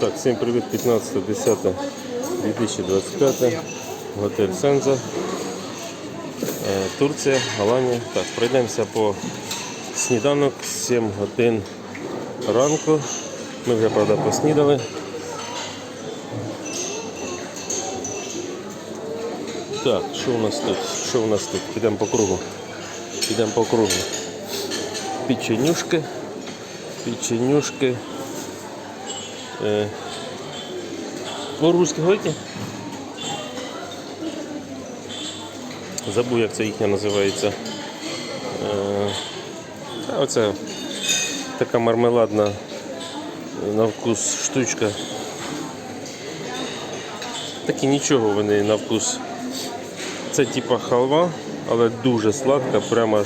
Так, всім привіт, 15.10.2025, готель Сенза, Е, Турція, Аланія. Так, пройдемося по сніданок, 7 годин ранку. Ми вже, правда, поснідали. Так, що у нас тут? Що у нас тут? Підемо по кругу. Підемо по кругу. Печенюшки. Печенюшки. Е, По-русски говорите? Забув, як це їхня називається. Е, а оце така мармеладна на вкус штучка. Такі нічого вони на вкус. Це типа халва, але дуже сладка, прямо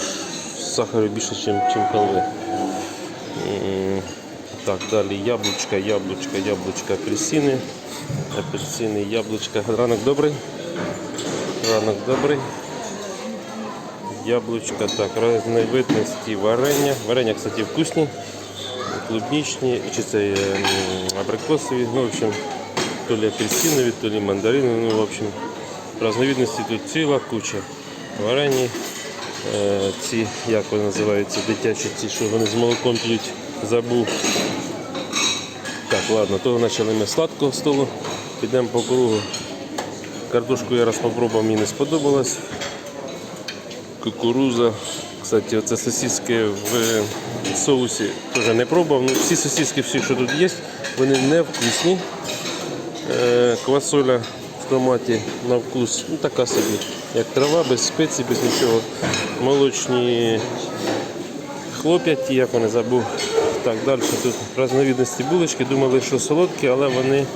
сахару більше, ніж халви. Так, далі яблучка, яблучка, яблучка, апельсини. Апельсини, яблучка. Ранок добрий. Ранок добрий. Яблучка, так, різновидності варення. Варення, кстати, вкусні. Клубнічні, чи це е, абрикосові, ну, в общем, то ли апельсинові, то ли мандаринові, ну, в общем, різновидності тут ціла куча. Варені, е, ці, як вони називаються, дитячі, ці, що вони з молоком п'ють, забув. Так, ладно, то почали ми сладкого столу. Підемо по кругу. Картошку я раз попробував, мені не сподобалось. Кукуруза. Кстати, оце сосиски в соусі теж не пробував. Ну, всі сосиски, всі, що тут є, вони не вкусні. Е, Квасоля в томаті на вкус, ну така собі, як трава, без спецій, без нічого. Молочні хлоп'я, ті, як вони забув. Так, далі тут різновидності булочки. Думали, що солодкі, але вони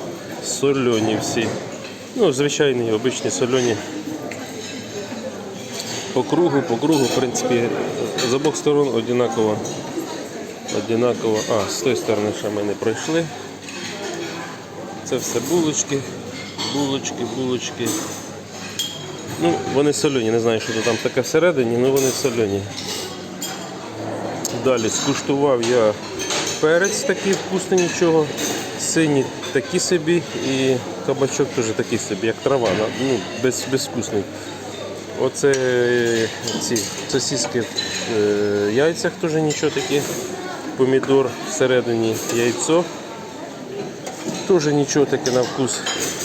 сольоні всі. Ну, звичайні, обичні сольоні. По кругу, по кругу, в принципі, з обох сторон однаково. Однаково. А, з тої сторони ще ми не пройшли. Це все булочки, булочки, булочки. Ну, вони солені, не знаю, що там таке всередині, але вони солені. Далі скуштував я перець такий вкусний нічого, синій такий собі і кабачок теж такий собі, як трава, ну, без, безвкусний. Оце е, ці сосиски в е, яйцях теж нічого таке. Помідор всередині яйцо. Теж нічого таке на вкус.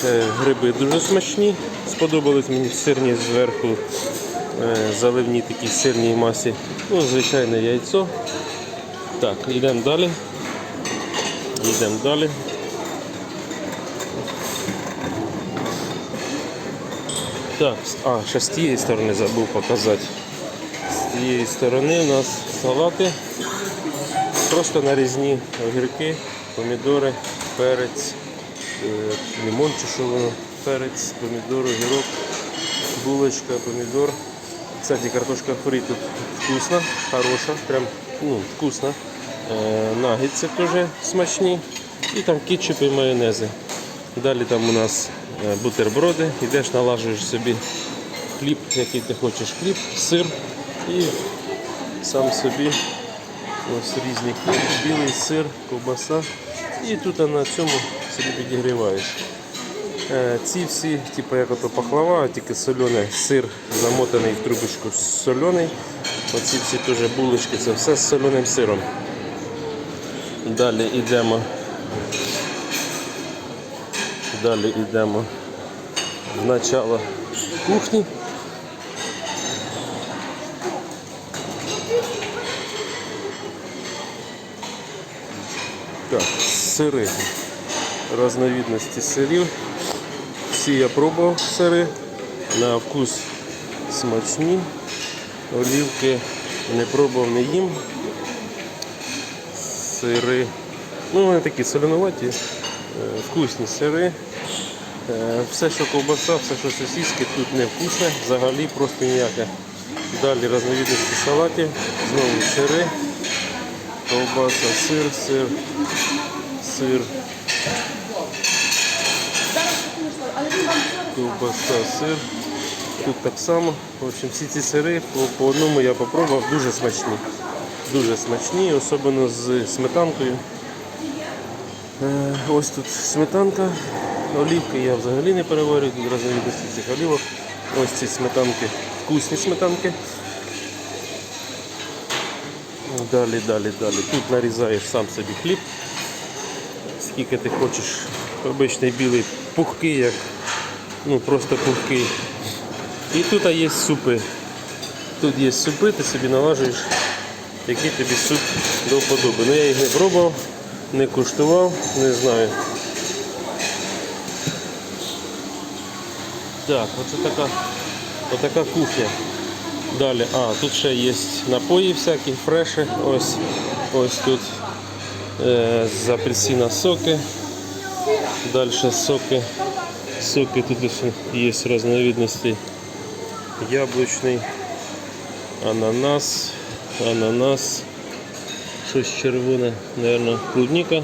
Е, Гриби дуже смачні. Сподобались мені сирні зверху, заливні такі сирній масі. Ну, звичайне яйцо. Так, йдемо далі. Йдемо далі. Так, а, ще з тієї сторони забув показати. З тієї сторони у нас салати. Просто нарізні огірки, помідори, перець, е, лимон воно, перець, помідор, огірок, булочка, помідор. Кстати, картошка фрі тут вкусна, хороша, прям ну, вкусна. Е, нагетси теж смачні. І там кетчуп і майонези. Далі там у нас е, бутерброди, йдеш, налажуєш собі хліб, який ти хочеш хліб, сир і сам собі ось різні хліб, білий сир, ковбаса. І тут на цьому собі підігріваєш. Е, Ці всі, типу як ото пахлава, тільки соляний сир замотаний в трубочку соляний. Оці всі теж булочки, це все з соленим сиром. Далі йдемо. Далі йдемо в начало кухні. Так, сири. Разновидності сирів. Всі я пробував сири. На вкус смачні. Олівки не пробував, не їм. Сири. Ну, вони такі соленуваті, е, вкусні сири. Е, Все, що ковбаса, все, що сосиски, тут не вкусне, взагалі просто ніяке. Далі різновидності салатів, знову сири, ковбаса, сир, сир, сир, ковбаса, сир. Тут так само. В общем, всі ці сири по, по одному я попробував, дуже смачні. Дуже смачні, особливо з сметанкою. Е, Ось тут сметанка, олівки я взагалі не переварюю, тут різновидності цих олівок. Ось ці сметанки, вкусні сметанки. Далі, далі, далі. Тут нарізаєш сам собі хліб. Скільки ти хочеш. Обичний білий пухкий, як ну просто пухкий. І тут є супи. Тут є супи, ти собі налажуєш, який тобі суп до вподоби. Ну я їх не пробував, не куштував, не знаю. Так, оце така, отака кухня. Далі, а, тут ще є напої всякі, фреші. Ось, ось тут е, з апельсина соки. Далі соки. Соки тут є різновидності. Яблучний, ананас, ананас, щось червоне, мабуть, клубніка,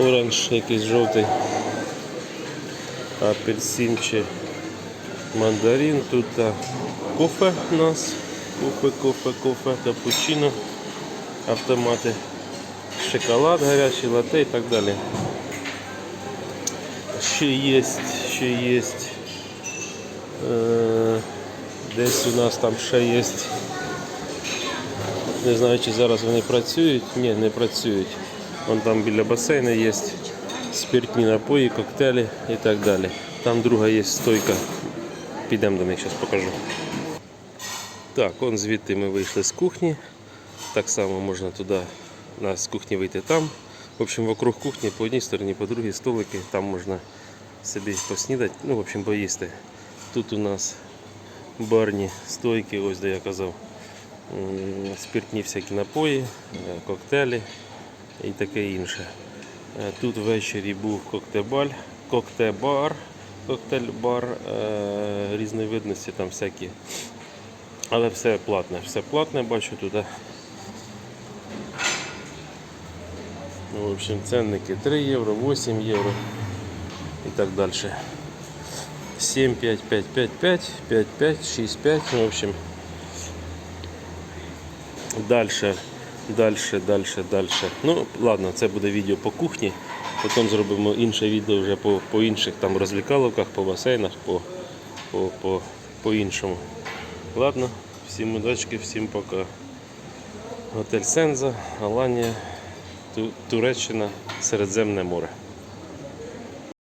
оранж якийсь жовтий, апельсин чи мандарин. Тут кофе у нас, кофе, кофе, кофе, капучино, автомати, шоколад гарячий, латте і так далі. Ще є, ще є. Е, десь у нас там ще є. Не знаю, чи зараз вони працюють. Ні, не працюють. Вон там біля басейну є спиртні напої, коктейлі і так далі. Там друга є стойка. Підемо до них, зараз покажу. Так, он звідти ми вийшли з кухні. Так само можна туди на, з кухні вийти там. В общем, вокруг кухні по одній стороні, по другій столики, там можна собі поснідати, ну, в общем, поїсти. Тут у нас барні стойки, ось де я казав, спиртні всякі напої, е, коктейлі і таке інше. Е, Тут ввечері був коктебаль, коктебар, коктейль-бар е, різної видності, там всякі. Але все платне, все платне, бачу туди. Ну, в общем, ценники 3 євро, 8 євро і так далі. 7, 5, 5, 5, 5, 5, 5, 6, 5, ну, в общем. Дальше, дальше, дальше, дальше. Ну, ладно, це буде відео по кухні. Потім зробимо інше відео вже по, по інших там розвлікаловках, по басейнах, по, по, по, по іншому. Ладно, всім удачки, всім пока. Готель Сенза, Аланія, Туреччина, Середземне море.